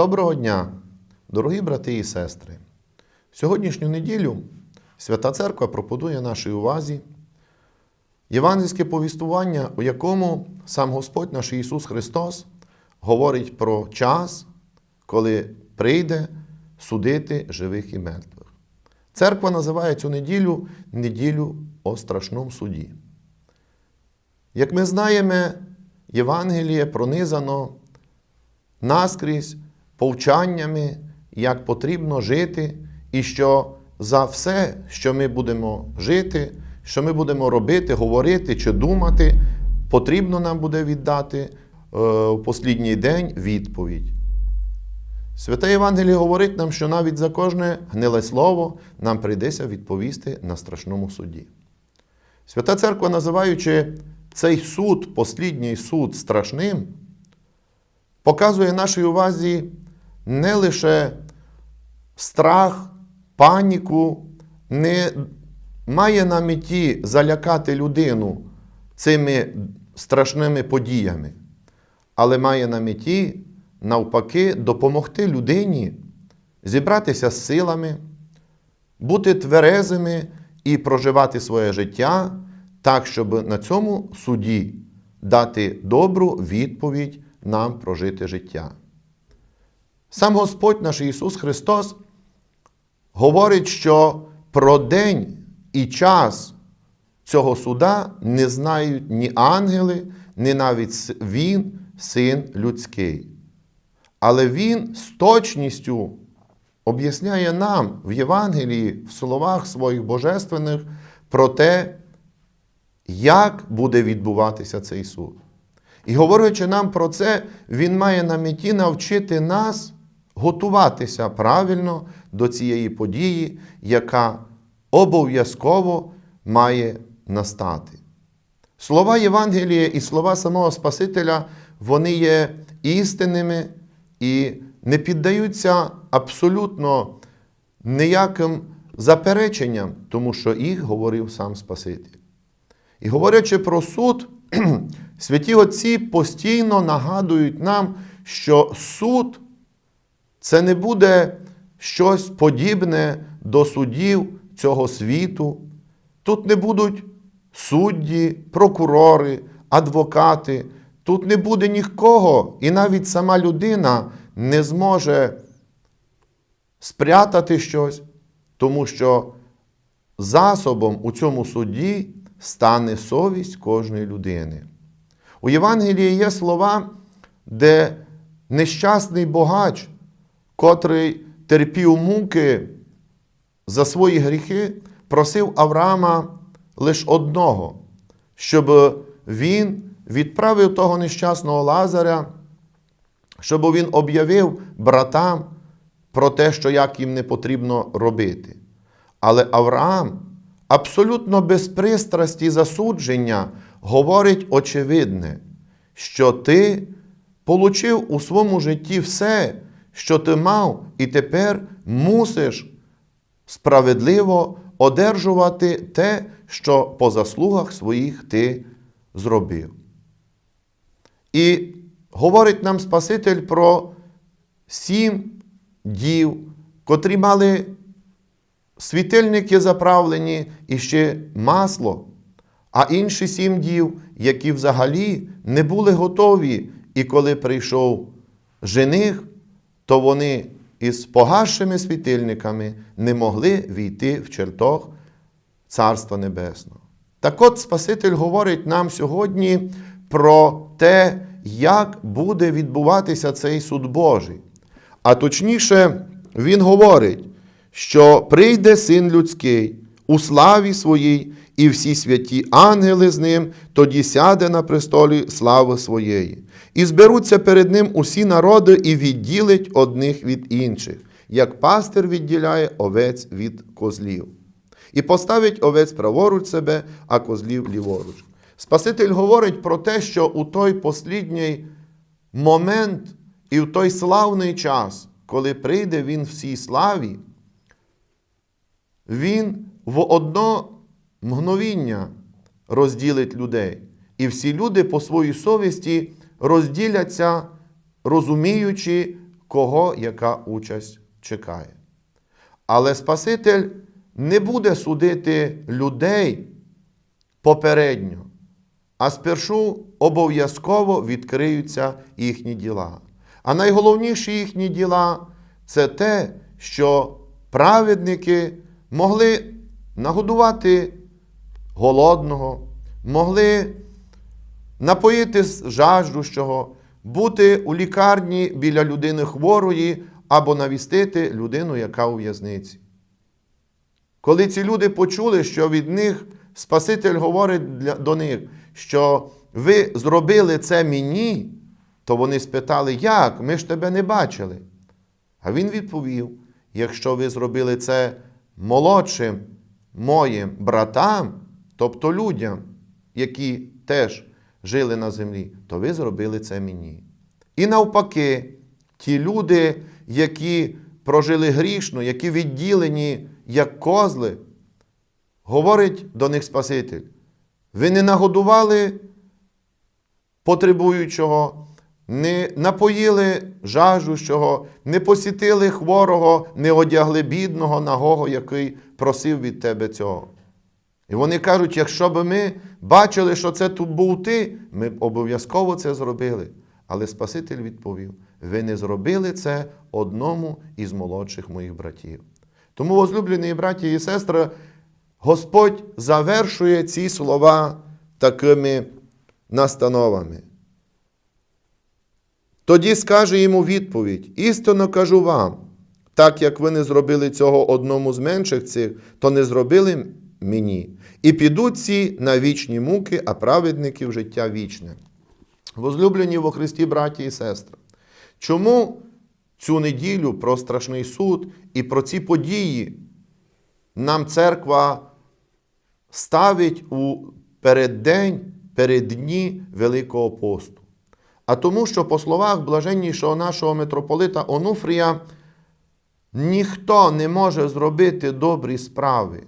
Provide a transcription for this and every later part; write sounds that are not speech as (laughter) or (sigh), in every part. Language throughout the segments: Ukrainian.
Доброго дня, дорогі брати і сестри. Сьогоднішню неділю Свята Церква пропонує нашій увазі євангельське повістування, у якому сам Господь наш Ісус Христос говорить про час, коли прийде судити живих і мертвих. Церква називає цю неділю неділю о страшному суді. Як ми знаємо, Євангеліє пронизано наскрізь повчаннями, як потрібно жити, і що за все, що ми будемо жити, що ми будемо робити, говорити чи думати, потрібно нам буде віддати е, в послідній день відповідь. Святе Євангеліє говорить нам, що навіть за кожне гниле слово нам прийдеться відповісти на страшному суді. Свята Церква, називаючи цей суд, послідній суд страшним, показує нашій увазі не лише страх, паніку, не має на меті залякати людину цими страшними подіями, але має на меті, навпаки, допомогти людині зібратися з силами, бути тверезими і проживати своє життя так, щоб на цьому суді дати добру відповідь нам прожити життя. Сам Господь наш Ісус Христос говорить, що про день і час цього суда не знають ні ангели, ні навіть Він, Син людський. Але Він з точністю об'ясняє нам в Євангелії, в словах своїх божественних про те, як буде відбуватися цей суд. І говорячи нам про це, Він має на меті навчити нас готуватися правильно до цієї події, яка обов'язково має настати. Слова Євангелія і слова самого Спасителя, вони є істинними і не піддаються абсолютно ніяким запереченням, тому що їх говорив сам Спаситель. І говорячи про суд, (clears throat) святі Отці постійно нагадують нам, що суд це не буде щось подібне до судів цього світу. Тут не будуть судді, прокурори, адвокати. Тут не буде нікого, і навіть сама людина не зможе спрятати щось, тому що засобом у цьому суді стане совість кожної людини. У Євангелії є слова, де нещасний богач, котрий терпів муки за свої гріхи, просив Авраама лише одного, щоб він відправив того нещасного Лазаря, щоб він об'явив братам про те, що як їм не потрібно робити. Але Авраам абсолютно без пристрасті засудження говорить очевидне, що ти получив у своєму житті все, що ти мав, і тепер мусиш справедливо одержувати те, що по заслугах своїх ти зробив. І говорить нам Спаситель про сім дів, котрі мали світильники заправлені і ще масло, а інші сім дів, які взагалі не були готові, і коли прийшов жених, то вони із погасшими світильниками не могли війти в чертог Царства Небесного. Так от Спаситель говорить нам сьогодні про те, як буде відбуватися цей суд Божий. А точніше, Він говорить, що прийде син людський у славі своїй, і всі святі ангели з ним тоді сяде на престолі слави своєї. І зберуться перед ним усі народи і відділить одних від інших, як пастир відділяє овець від козлів. І поставить овець праворуч себе, а козлів ліворуч. Спаситель говорить про те, що у той послідній момент і в той славний час, коли прийде він в цій славі, він в одно мгновіння розділить людей. І всі люди по своїй совісті розділяться, розуміючи, кого яка участь чекає. Але Спаситель не буде судити людей попередньо, а спершу обов'язково відкриються їхні діла. А найголовніші їхні діла це те, що праведники могли нагодувати голодного, могли напоїти жаждущого, бути у лікарні біля людини хворої або навістити людину, яка у в'язниці. Коли ці люди почули, що від них Спаситель говорить до них, що ви зробили це мені, то вони спитали, як? Ми ж тебе не бачили. А він відповів: якщо ви зробили це молодшим моїм братам, тобто людям, які теж жили на землі, то ви зробили це мені. І навпаки, ті люди, які прожили грішно, які відділені як козли, говорить до них Спаситель. Ви не нагодували потребуючого, не напоїли жажущого, не посітили хворого, не одягли бідного нагого, який просив від тебе цього. І вони кажуть, якщо б ми бачили, що це тут був ти, ми б обов'язково це зробили. Але Спаситель відповів: ви не зробили це одному із молодших моїх братів. Тому, возлюблені браті і сестри, Господь завершує ці слова такими настановами. Тоді скаже йому відповідь: істинно кажу вам, так як ви не зробили цього одному з менших цих, то не зробили мені. І підуть ці на вічні муки, а праведники в життя вічне. Возлюблені во Христі, браті і сестри, чому цю неділю про страшний суд і про ці події нам церква ставить у переддень, переддні Великого посту? А тому, що по словах блаженнішого нашого митрополита Онуфрія, ніхто не може зробити добрі справи,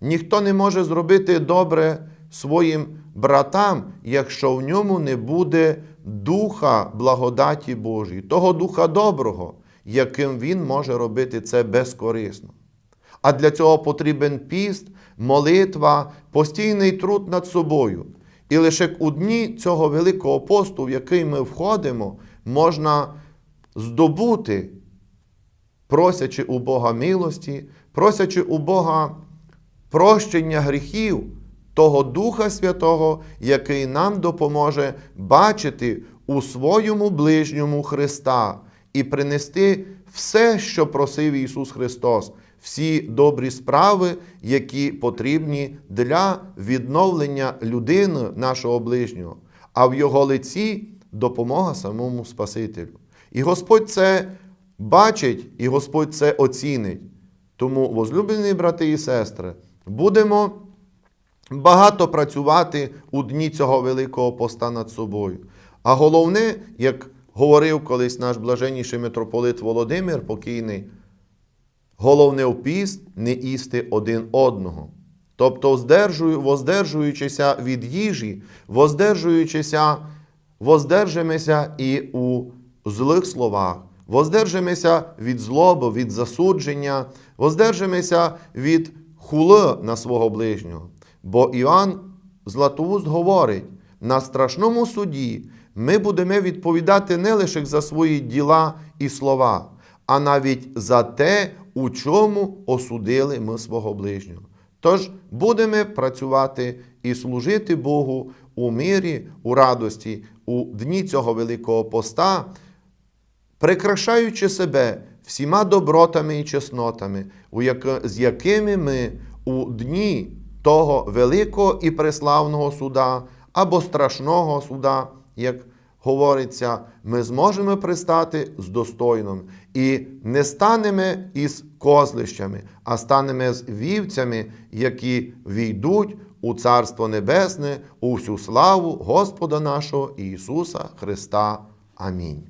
ніхто не може зробити добре своїм братам, якщо в ньому не буде духа благодаті Божої, того духа доброго, яким він може робити це безкорисно. А для цього потрібен піст, молитва, постійний труд над собою. І лише у дні цього Великого посту, в який ми входимо, можна здобути, просячи у Бога милості, просячи у Бога прощення гріхів, того Духа Святого, який нам допоможе бачити у своєму ближньому Христа і принести все, що просив Ісус Христос, всі добрі справи, які потрібні для відновлення людини нашого ближнього, а в Його лиці допомога самому Спасителю. І Господь це бачить, і Господь це оцінить. Тому, возлюблені брати і сестри, будемо багато працювати у дні цього Великого поста над собою. А головне, як говорив колись наш блаженніший митрополит Володимир покійний, головне в піст не їсти один одного. Тобто, воздержуючися від їжі, воздержуючися, воздержимося і у злих словах, воздержимося від злоби, від засудження, воздержимося від хули на свого ближнього. Бо Іоанн Златоуст говорить, на страшному суді ми будемо відповідати не лише за свої діла і слова, а навіть за те, у чому осудили ми свого ближнього. Тож будемо працювати і служити Богу у мирі, у радості, у дні цього Великого поста, прикрашаючи себе всіма добротами і чеснотами, з якими ми у дні того великого і преславного суда або страшного суда, як говориться, ми зможемо пристати з достойним і не станемо із козлищами, а станемо з вівцями, які війдуть у Царство Небесне, у всю славу Господа нашого Ісуса Христа. Амінь.